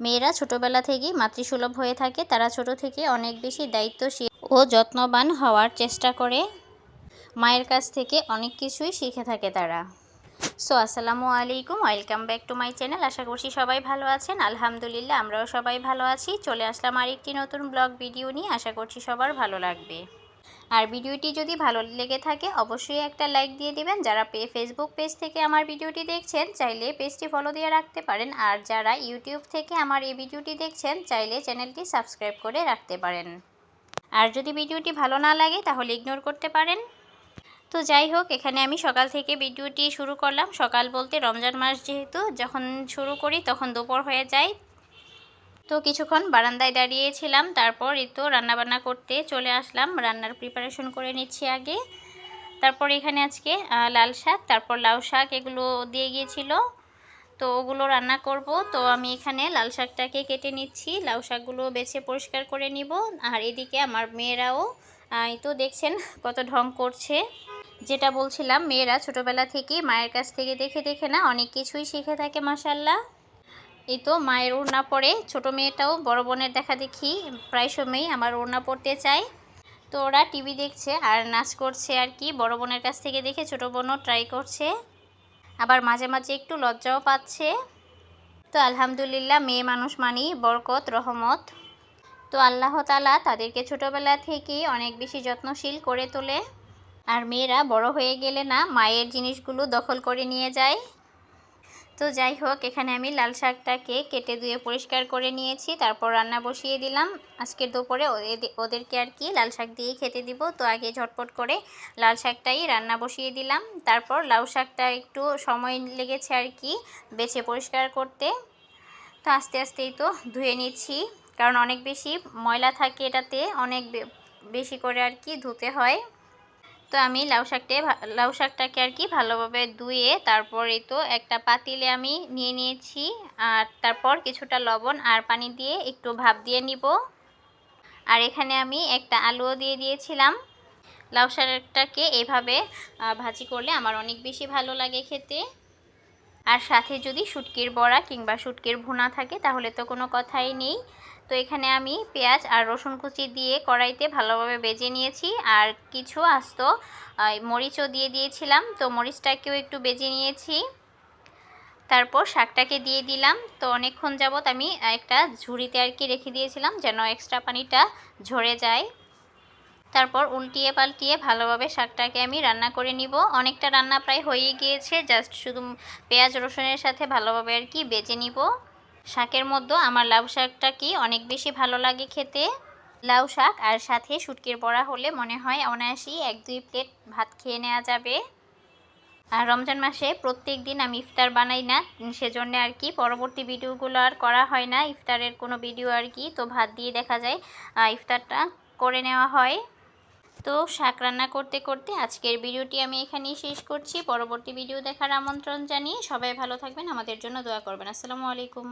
মেয়েরা ছোটবেলা থেকেই মাতৃসুলভ হয়ে থাকে। তারা ছোট থেকে অনেক বেশি দায়িত্বশীল ও যত্নবান হওয়ার চেষ্টা করে। মায়ের কাছ থেকে অনেক কিছুই শিখে থাকে তারা। সো, আসসালামু আলাইকুম। Welcome back to my channel. আশা করছি সবাই ভালো আছেন। আলহামদুলিল্লাহ, আমরাও সবাই ভালো আছি। চলে আসলাম আরেকটি নতুন ব্লগ ভিডিও নিয়ে। আশা করছি সবার ভালো লাগবে। আর ভিডিওটি যদি ভালো লেগে থাকে, অবশ্যই একটা লাইক দিয়ে দিবেন। যারা পে ফেসবুক পেজ থেকে আমার ভিডিওটি দেখছেন, চাইলে পেজটি ফলো দিয়ে রাখতে পারেন। আর যারা ইউটিউব থেকে আমার এই ভিডিওটি দেখছেন, চাইলে চ্যানেলটি সাবস্ক্রাইব করে রাখতে পারেন। আর যদি ভিডিওটি ভালো না লাগে, তাহলে ইগনোর করতে পারেন। তো যাই হোক, এখানে আমি সকাল থেকে ভিডিওটি শুরু করলাম। সকাল বলতে রমজান মাস যেহেতু, যখন শুরু করি তখন দুপুর হয়ে যায়। তো কিছুক্ষণ বারান্দায় দাঁড়িয়েছিলাম, তারপর এই তো রান্নাবান্না করতে চলে আসলাম। রান্নার প্রিপারেশন করে নিচ্ছি আগে। তারপর এখানে আজকে লাল শাক, তারপর লাউ শাক এগুলো দিয়ে গিয়েছিল। তো ওগুলো রান্না করব। তো আমি এখানে লাল শাকটাকে কেটে নিচ্ছি। লাউ শাকগুলো বেছে পরিষ্কার করে নিব। আর এদিকে আমার মেয়েরাও এই তো দেখছেন কত ঢং করছে। যেটা বলছিলাম, মেয়েরা ছোটোবেলা থেকে মায়ের কাছ থেকে দেখে দেখে না, অনেক কিছুই শিখে থাকে মাসাল্লাহ এই তো মায়ের ওড়না পরে ছোট মেয়েটাও বড় বোনের দেখা দেখি প্রায় সময়ই আমার ওড়না পড়তে চায়। তো ওরা টিভি দেখছে আর নাচ করছে আর কি, বড় বোনের কাছ থেকে দেখে ছোট বোনও ট্রাই করছে। আবার মাঝে মাঝে একটু লজ্জাও পাচ্ছে। তো আলহামদুলিল্লাহ মেয়ে মানুষ মানি বরকত, রহমত। তো আল্লাহ তালা তাদেরকে ছোটোবেলা থেকেই অনেক বেশি যত্নশীল করে তোলে। আর মেয়েরা বড় হয়ে গেলে না মায়ের জিনিসগুলো দখল করে নিয়ে যায়। তো যাই হোক, এখানে আমি লাল শাকটাকে কেটে ধুয়ে পরিষ্কার করে নিয়েছি। তারপর রান্না বসিয়ে দিলাম। আজকের দুপুরে ওদেরকে আর কি লাল শাক দিয়ে খেতে দিব। তো আগে ঝটপট করে লাল শাকটাই রান্না বসিয়ে দিলাম। তারপর লাউ শাকটা একটু সময় লেগেছে আর কি বেছে পরিষ্কার করতে। তো আস্তে আস্তেই তো ধুয়ে নিচ্ছি। কারণ অনেক বেশি ময়লা থাকে এটাতে, অনেক বেশি করে আর কি ধুতে হয়। তো আমি লাউ শাকটে লাউ শাকটাকে আর কি ভালোভাবে ধুয়ে তারপরে তো একটা পাতিলে আমি নিয়ে নিয়েছি। আর তারপর কিছুটা লবণ আর পানি দিয়ে একটু ভাপ দিয়ে নিব। আর এখানে আমি একটা আলুও দিয়ে দিয়েছিলাম। লাউ শাকটাকে এভাবে ভাজি করলে আমার অনেক বেশি ভালো লাগে খেতে। আর সাথে যদি শুটকির বড়া কিংবা শুটকির ভুনা থাকে, তাহলে তো কোনো কথাই নেই। তো এখানে আমি পেঁয়াজ আর রসুন কুচি দিয়ে কড়াইতে ভালোভাবে বেজে নিয়েছি। আর কিছু আস্ত মরিচও দিয়ে দিয়েছিলাম। তো মরিচটাকেও একটু বেজে নিয়েছি। তারপর শাকটাকে দিয়ে দিলাম। তো অনেকক্ষণ যাবৎ আমি একটা ঝুড়িতে আর কি রেখে দিয়েছিলাম, যেন এক্সট্রা পানিটা ঝরে যায়। তারপর উল্টিয়ে পাল্টিয়ে ভালোভাবে শাকটাকে আমি রান্না করে নিব। অনেকটা রান্না প্রায় হয়ে গিয়েছে জাস্ট শুধু পেঁয়াজ, রসুনের সাথে ভালোভাবে আর কি বেজে নিব। শাকের মধ্যে আমার লাউ শাকটা কি অনেক বেশি ভালো লাগে খেতে। লাউ শাক আর সাথে শুটকির বড়া হলে মনে হয় অনায়াসই এক, দুই প্লেট ভাত খেয়ে নেওয়া যাবে। আর রমজান মাসে প্রত্যেক দিন আমি ইফতার বানাই না, সেজন্য আর কি পরবর্তী ভিডিওগুলো আর করা হয় না। ইফতারের কোনো ভিডিও আর কি, তো ভাত দিয়ে দেখা যায় ইফতারটা করে নেওয়া হয়। তো শাক রান্না করতে করতে আজকের ভিডিওটি আমি এখানেই শেষ করছি। পরবর্তী ভিডিও দেখার আমন্ত্রণ জানিয়ে সবাই ভালো থাকবেন। আমাদের জন্য দোয়া করবেন। আসসালামু আলাইকুম।